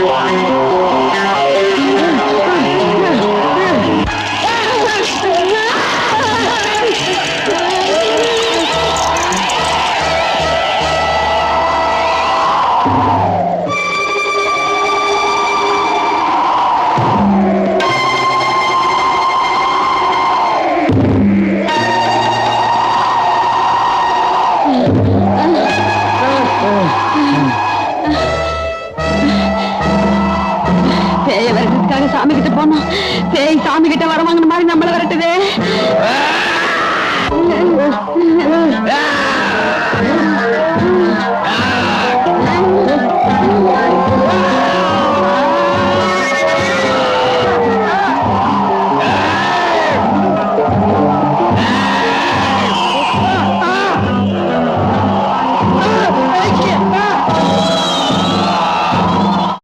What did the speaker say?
one. பேய விரட்டுறதுக்காக சாமி கிட்ட போனோம் பேய் சாமி கிட்ட வர மாதிரி நம்மள வரட்டுதே.